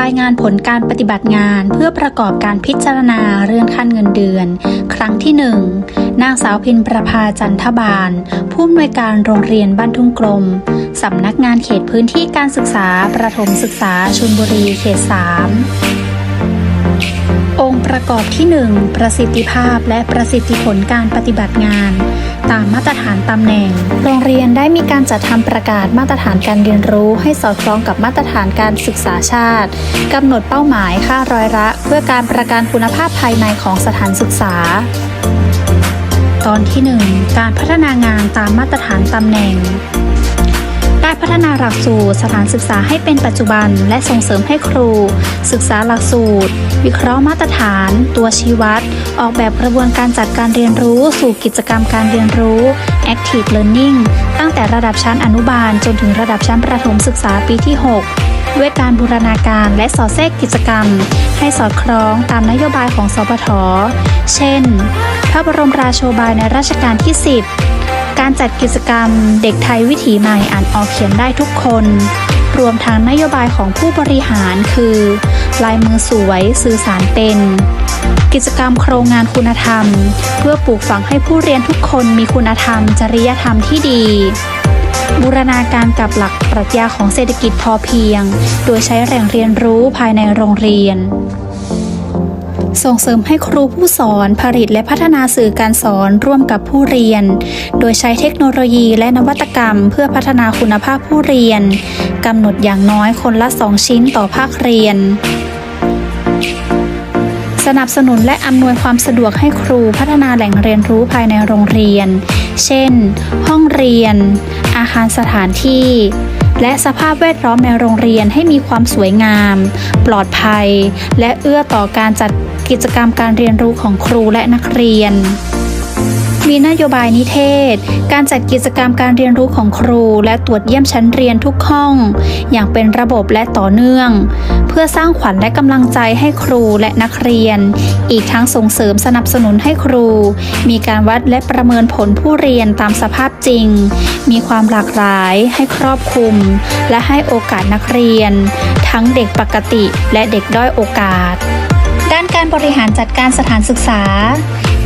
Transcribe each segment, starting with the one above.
รายงานผลการปฏิบัติงานเพื่อประกอบการพิจารณาเรื่องขั้นเงินเดือน ครั้งที่ 1 นางสาวพินประภาจันทบาล ผู้อำนวยการโรงเรียนบ้านทุ่งกลม สำนักงานเขตพื้นที่การศึกษาประถมศึกษาชลบุรีเขต3า ประกอบที่ 1 ประสิทธิภาพและประสิทธิผลการปฏิบัติงาน ตามมาตรฐานตำแหน่ง โรงเรียนได้มีการจัดทำประกาศมาตรฐานการเรียนรู้ให้สอดคล้องกับมาตรฐานการศึกษาชาติกำหนดเป้าหมายค่าร้อยละ เพื่อการประกันคุณภาพภายในของสถานศึกษาตอนที่ 1 การพัฒนางานตามมาตรฐานตำแหน่ง ได้พัฒนาหลักสูตร สถานศึกษาให้เป็นปัจจุบัน และส่งเสริมให้ครู ศึกษาหลักสูตร วิเคราะห์มาตรฐาน ตัวชี้วัด ออกแบบกระบวนการจัดการเรียนรู้ สู่กิจกรรมการเรียนรู้ Active Learning ตั้งแต่ระดับชั้นอนุบาล จนถึงระดับชั้นประถมศึกษาปีที่ 6ด้วยการบูรณาการและสอดแทรกกิจกรรม ให้สอดคล้องตามนโยบายของสปท เช่น พระบรมราโชบายในรัชกาลที่ 10 การจัดกิจกรรมเด็กไทยวิถีใหม่อ่านออกเขียนได้ทุกคน รวมทั้งนโยบายของผู้บริหารคือ ลายมือสวยสื่อสารเป็น กิจกรรมโครงงานคุณธรรม เพื่อปลูกฝังให้ผู้เรียนทุกคนมีคุณธรรม จริยธรรมที่ดี บูรณาการกับหลักปรัชญาของเศรษฐกิจพอเพียง โดยใช้แหล่งเรียนรู้ภายในโรงเรียน ส่งเสริมให้ครูผู้สอนผลิตและพัฒนาสื่อการสอนร่วมกับผู้เรียน โดยใช้เทคโนโลยีและนวัตกรรม เพื่อพัฒนาคุณภาพผู้เรียนกำหนดอย่างน้อยคนละ 2 ชิ้นต่อภาคเรียนสนับสนุนและอำนวยความสะดวกให้ครูพัฒนาแหล่งเรียนรู้ภายในโรงเรียน เช่น ห้องเรียน อาคารสถานที่ และสภาพแวดล้อมในโรงเรียนให้มีความสวยงาม ปลอดภัย และเอื้อต่อการจัด กิจกรรมการเรียนรู้ของครูและนักเรียน มีนโยบายนิเทศ การจัดกิจกรรมการเรียนรู้ของครู และตรวจเยี่ยมชั้นเรียนทุกห้อง อย่างเป็นระบบและต่อเนื่อง เพื่อสร้างขวัญและกำลังใจให้ครูและนักเรียน อีกทั้งส่งเสริมสนับสนุนให้ครู มีการวัดและประเมินผลผู้เรียนตามสภาพจริง มีความหลากหลาย ให้ครอบคลุม และให้โอกาสนักเรียน ทั้งเด็กปกติและเด็กด้อยโอกาส ด้านการบริหารจัดการสถานศึกษา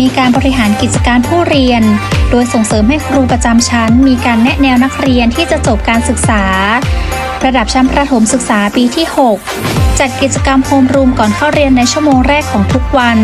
มีการบริหารกิจการผู้เรียน โดยส่งเสริมให้ครูประจำชั้น มีการแนะแนวนักเรียนที่จะจบการศึกษา ระดับชั้นประถมศึกษาปีที่ 6 จัดกิจกรรมโฮมรูมก่อนเข้าเรียนในชั่วโมงแรกของทุกวัน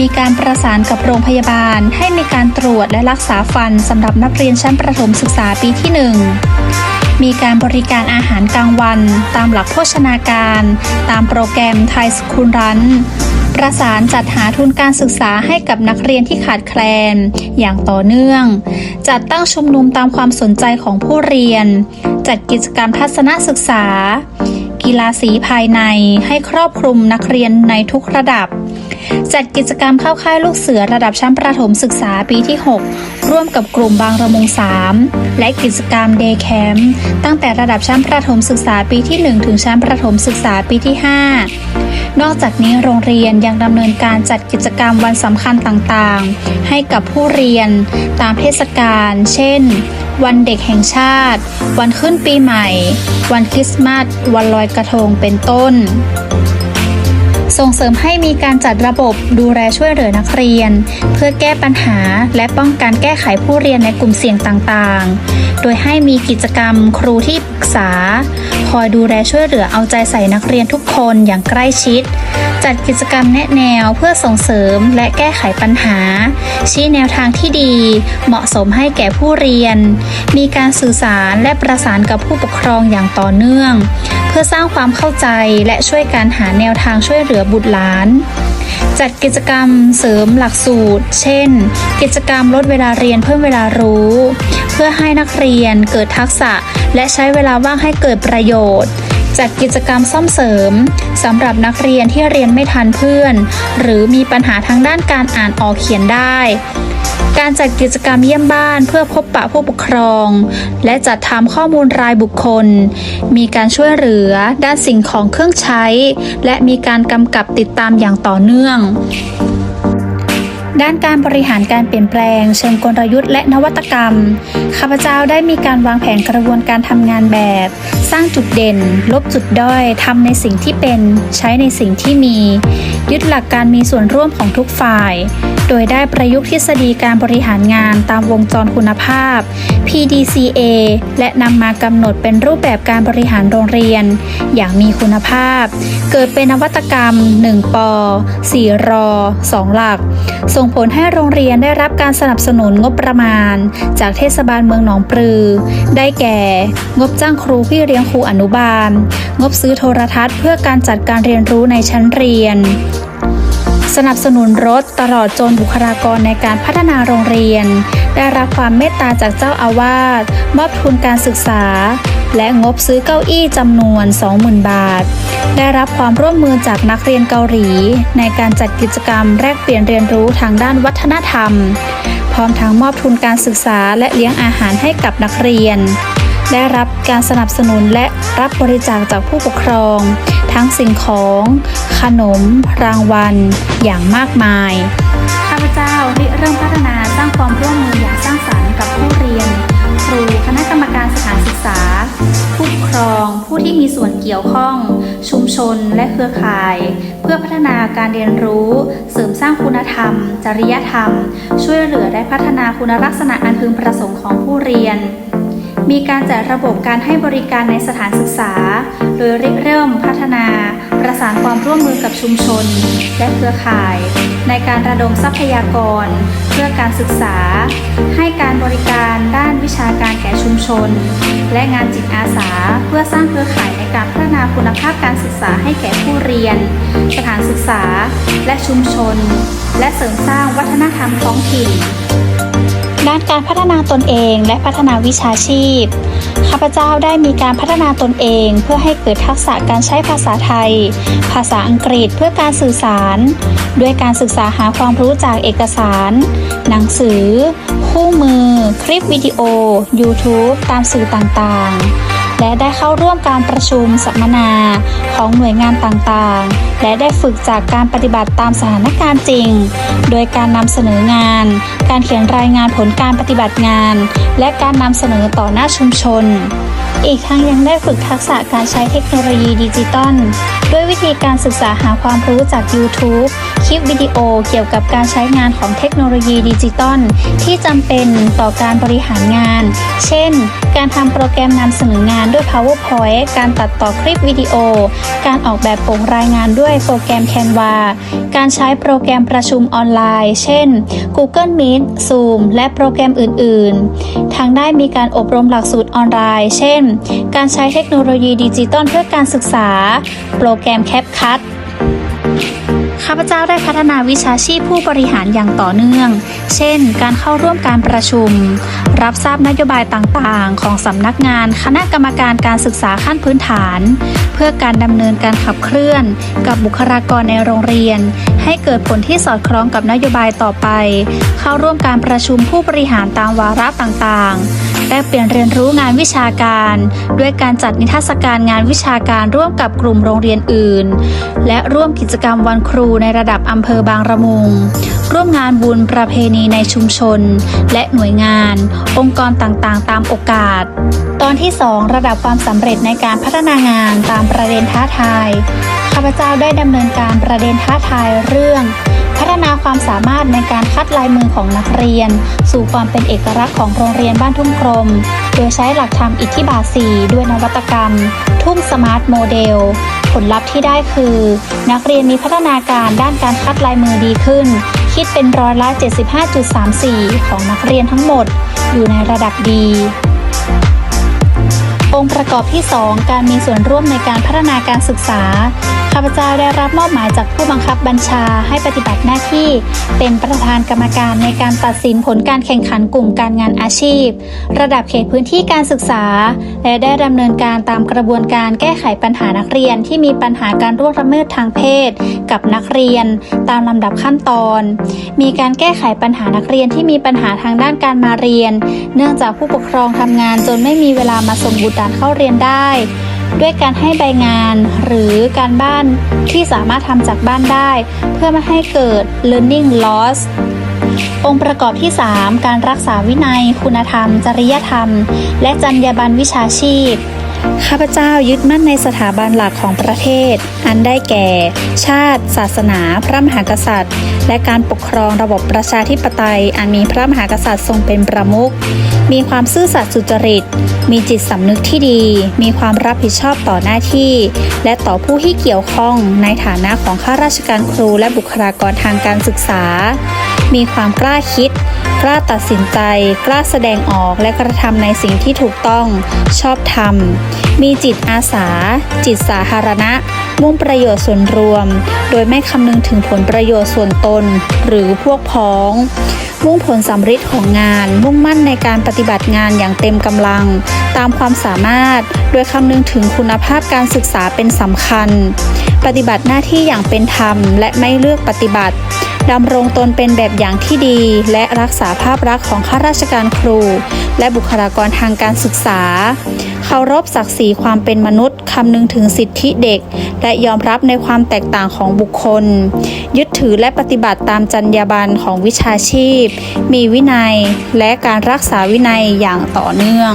มีการประสานกับโรงพยาบาล ให้มีการตรวจและรักษาฟันสำหรับนักเรียนชั้นประถมศึกษาปีที่ 1 มีการบริการอาหารกลางวัน ตามหลักโภชนาการ ตามโปรแกรมไทยสคูลรันประสานจัดหาทุนการศึกษาให้กับนักเรียนที่ขาดแคลน อย่างต่อเนื่อง จัดตั้งชุมนุมตามความสนใจของผู้เรียน จัดกิจกรรมทัศนศึกษา กีฬาสีภายในให้ครอบคลุมนักเรียนในทุกระดับ จัดกิจกรรมเข้าค่ายลูกเสือระดับชั้นประถมศึกษาปีที่ 6 ร่วมกับกลุ่มบางระมง 3 และกิจกรรมเดย์แคมป์ตั้งแต่ระดับชั้นประถมศึกษาปีที่ 1 ถึงชั้นประถมศึกษาปีที่ 5 นอกจากนี้โรงเรียนยังดำเนินการจัดกิจกรรมวันสำคัญต่างๆ ให้กับผู้เรียนตามเทศกาล เช่น วันเด็กแห่งชาติ วันขึ้นปีใหม่ วันคริสต์มาส วันลอยกระทง เป็นต้น ส่งเสริมให้มีการจัดระบบดูแลช่วยเหลือนักเรียน เพื่อแก้ปัญหาและป้องกันแก้ไขผู้เรียนในกลุ่มเสี่ยงต่างๆ โดยให้มีกิจกรรมครูที่ปรึกษา คอยดูแลช่วยเหลือเอาใจใส่นักเรียนทุกคนอย่างใกล้ชิด จัดกิจกรรมแนะแนวเพื่อส่งเสริมและแก้ไขปัญหา ชี้แนวทางที่ดี เหมาะสมให้แก่ผู้เรียน มีการสื่อสารและประสานกับผู้ปกครองอย่างต่อเนื่อง เพื่อสร้างความเข้าใจและช่วยการหาแนวทางช่วยเหลือบุตรหลานจัดกิจกรรมเสริมหลักสูตร เช่น กิจกรรมลดเวลาเรียนเพิ่มเวลารู้ เพื่อให้นักเรียนเกิดทักษะ และใช้เวลาว่างให้เกิดประโยชน์ จัดกิจกรรมซ่อมเสริมสำหรับนักเรียนที่เรียนไม่ทันเพื่อน หรือมีปัญหาทางด้านการอ่านออกเขียนได้ การจัดกิจกรรมเยี่ยมบ้านเพื่อพบปะผู้ปกครอง และจัดทำข้อมูลรายบุคคล มีการช่วยเหลือด้านสิ่งของเครื่องใช้ และมีการกำกับติดตามอย่างต่อเนื่องด้านการบริหารการเปลี่ยนแปลง เชิงกลยุทธ์และนวัตกรรม ข้าพเจ้าได้มีการวางแผนกระบวนการทำงานแบบ สร้างจุดเด่น ลบจุดด้อยทำในสิ่งที่เป็นใช้ในสิ่งที่มี ยึดหลักการมีส่วนร่วมของทุกฝ่าย โดยได้ประยุกต์ทฤษฎีการบริหารงานตามวงจรคุณภาพ PDCA และนำมากำหนดเป็นรูปแบบการบริหารโรงเรียน อย่างมีคุณภาพ เกิดเป็นนวัตกรรม 1 ป 4 รอ 2 หลัก ส่งผลให้โรงเรียนได้รับการสนับสนุนงบประมาณ จากเทศบาลเมืองหนองปลือ ได้แก่ งบจ้างครูพี่เลี้ยงครูอนุบาล งบซื้อโทรทัศน์เพื่อการจัดการเรียนรู้ในชั้นเรียน สนับสนุนรถตลอดจนบุคลากรในการพัฒนาโรงเรียน ได้รับความเมตตาจากเจ้าอาวาสมอบทุนการศึกษา และงบซื้อเก้าอี้จำนวน 20,000 บาท ได้รับความร่วมมือจากนักเรียนเกาหลี ในการจัดกิจกรรมแลกเปลี่ยนเรียนรู้ทางด้านวัฒนธรรม พร้อมทั้งมอบทุนการศึกษาและเลี้ยงอาหารให้กับนักเรียน ได้รับการสนับสนุนและรับบริจาคจากผู้ปกครอง ทั้งสิ่งของ ขนม รางวัล อย่างมากมาย ข้าพเจ้าริเริ่มพัฒนาสร้างความร่วมมืออย่างสร้างสรรค์กับผู้เรียน ครู คณะกรรมการสถานศึกษา ผู้ปกครอง ผู้ที่มีส่วนเกี่ยวข้อง ชุมชน และเครือข่าย เพื่อพัฒนาการเรียนรู้ เสริมสร้างคุณธรรม จริยธรรม ช่วยเหลือและพัฒนาคุณลักษณะอันพึงประสงค์ของผู้เรียน มีการจัดระบบการให้บริการในสถานศึกษา โดยริเริ่มพัฒนา ประสานความร่วมมือกับชุมชน และเครือข่าย ในการระดมทรัพยากร เพื่อการศึกษา ให้การบริการด้านวิชาการแก่ชุมชน และงานจิตอาสา เพื่อสร้างเครือข่ายในการพัฒนาคุณภาพการศึกษาให้แก่ผู้เรียน สถานศึกษา และชุมชน และเสริมสร้างวัฒนธรรมท้องถิ่น ด้านการพัฒนาตนเองและพัฒนาวิชาชีพ ข้าพเจ้าได้มีการพัฒนาตนเอง เพื่อให้เกิดทักษะการใช้ภาษาไทย ภาษาอังกฤษเพื่อการสื่อสาร ด้วยการศึกษาหาความรู้จากเอกสาร หนังสือ คู่มือ คลิปวิดีโอ YouTube ตามสื่อต่างๆ และได้เข้าร่วมการประชุมสัมมนาของหน่วยงานต่างๆ และได้ฝึกจากการปฏิบัติตามสถานการณ์จริง โดยการนำเสนองาน การเขียนรายงานผลการปฏิบัติงาน และการนำเสนอต่อหน้าชุมชน อีกทั้งยังได้ฝึกทักษะการใช้เทคโนโลยีดิจิตอล ด้วยวิธีการศึกษาหาความรู้จาก YouTube คลิปวิดีโอเกี่ยวกับการใช้งานของเทคโนโลยีดิจิตอลที่จำเป็นต่อการบริหารงาน เช่น การทำโปรแกรมนำเสนองานด้วย PowerPoint การตัดต่อคลิปวิดีโอ การออกแบบปกรายงานด้วยโปรแกรม Canva การใช้โปรแกรมประชุมออนไลน์ เช่น Google Meet Zoom และโปรแกรมอื่น ๆทั้งได้มีการอบรมหลักสูตรออนไลน์ เช่น การใช้เทคโนโลยีดิจิตอลเพื่อการศึกษาโปรแกรม CapCut ข้าพเจ้าได้พัฒนาวิชาชีพผู้บริหารอย่างต่อเนื่อง เช่น การเข้าร่วมการประชุม รับทราบนโยบายต่างๆ ของสำนักงานคณะกรรมการการศึกษาขั้นพื้นฐาน เพื่อการดำเนินการขับเคลื่อน กับบุคลากรในโรงเรียน ให้เกิดผลที่สอดคล้องกับนโยบายต่อไป เข้าร่วมการประชุมผู้บริหารตามวาระต่างๆ ได้เปลี่ยนเรียนรู้งานวิชาการ ด้วยการจัดนิทรรศการงานวิชาการร่วมกับกลุ่มโรงเรียนอื่น และร่วมกิจกรรมวันครูในระดับอำเภอบางระมุง ร่วมงานบุญประเพณีในชุมชน และหน่วยงาน องค์กรต่างๆ ตามโอกาส ตอนที่ 2 ระดับความสำเร็จในการพัฒนางานตามประเด็นท้าทายข้าพเจ้าได้ดำเนินการประเด็นท้าทายเรื่อง พัฒนาความสามารถในการคัดลายมือของนักเรียน สู่ความเป็นเอกลักษณ์ของโรงเรียนบ้านทุ่งกรม โดยใช้หลักธรรมอิทธิบาท4ด้วยนวัตกรรม ทุ่งสมาร์ทโมเดลผลลัพธ์ที่ได้คือ นักเรียนมีพัฒนาการด้านการคัดลายมือดีขึ้น คิดเป็นร้อยละ75.34 ของนักเรียนทั้งหมด อยู่ในระดับดีองค์ประกอบที่ 2 การมีส่วนร่วมในการพัฒนาการศึกษาาข้าพเจ้าได้รับมอบหมายจากผู้บังคับบัญชาให้ปฏิบัติหน้าที่ เป็นประธานกรรมการในการตัดสินผลการแข่งขันกลุ่มการงานอาชีพ ระดับเขตพื้นที่การศึกษา และได้ดำเนินการตามกระบวนการแก้ไขปัญหานักเรียนที่มีปัญหาการร่วงละเมิดทางเพศ กับนักเรียน ตามลำดับขั้นตอน มีการแก้ไขปัญหานักเรียนที่มีปัญหาทางด้านการมาเรียน เนื่องจากผู้ปกครองทำงานจนไม่มีเวลามาส่งบุตรหลานเข้าเรียนได้ ด้วยการให้ใบงานหรือการบ้านที่สามารถทำจากบ้านได้ เพื่อไม่ให้เกิด learning loss องค์ประกอบที่ 3 การรักษาวินัย คุณธรรม จริยธรรม และจรรยาบรรณวิชาชีพ ข้าพเจ้ายึดมั่นในสถาบันหลักของประเทศ อันได้แก่ ชาติ ศาสนา พระมหากษัตริย์ และการปกครองระบบประชาธิปไตย อันมีพระมหากษัตริย์ทรงเป็นประมุข มีความซื่อสัตย์สุจริต มีจิตสำนึกที่ดี มีความรับผิดชอบต่อหน้าที่ และต่อผู้ที่เกี่ยวข้องในฐานะของข้าราชการครูและบุคลากรทางการศึกษา มีความกล้าคิด กล้าตัดสินใจ กล้าแสดงออกและกระทำในสิ่งที่ถูกต้อง ชอบธรรม มีจิตอาสา จิตสาธารณะ มุ่งประโยชน์ส่วนรวม โดยไม่คำนึงถึงผลประโยชน์ส่วนตน หรือพวกพ้องมุ่งผลสำฤทธิ์ของงาน มุ่งมั่นในการปฏิบัติงานอย่างเต็มกำลัง ตามความสามารถ โดยคำนึงถึงคุณภาพการศึกษาเป็นสำคัญ ปฏิบัติหน้าที่อย่างเป็นธรรม และไม่เลือกปฏิบัติ ดำรงตนเป็นแบบอย่างที่ดี และรักษาภาพลักษณ์ของข้าราชการครู และบุคลากรทางการศึกษา เคารพศักดิ์ศรีความเป็นมนุษย์คำนึงถึงสิทธิเด็ก และยอมรับในความแตกต่างของบุคคล ยึดถือและปฏิบัติตามจรรยาบรรณของวิชาชีพ มีวินัย และการรักษาวินัยอย่างต่อเนื่อง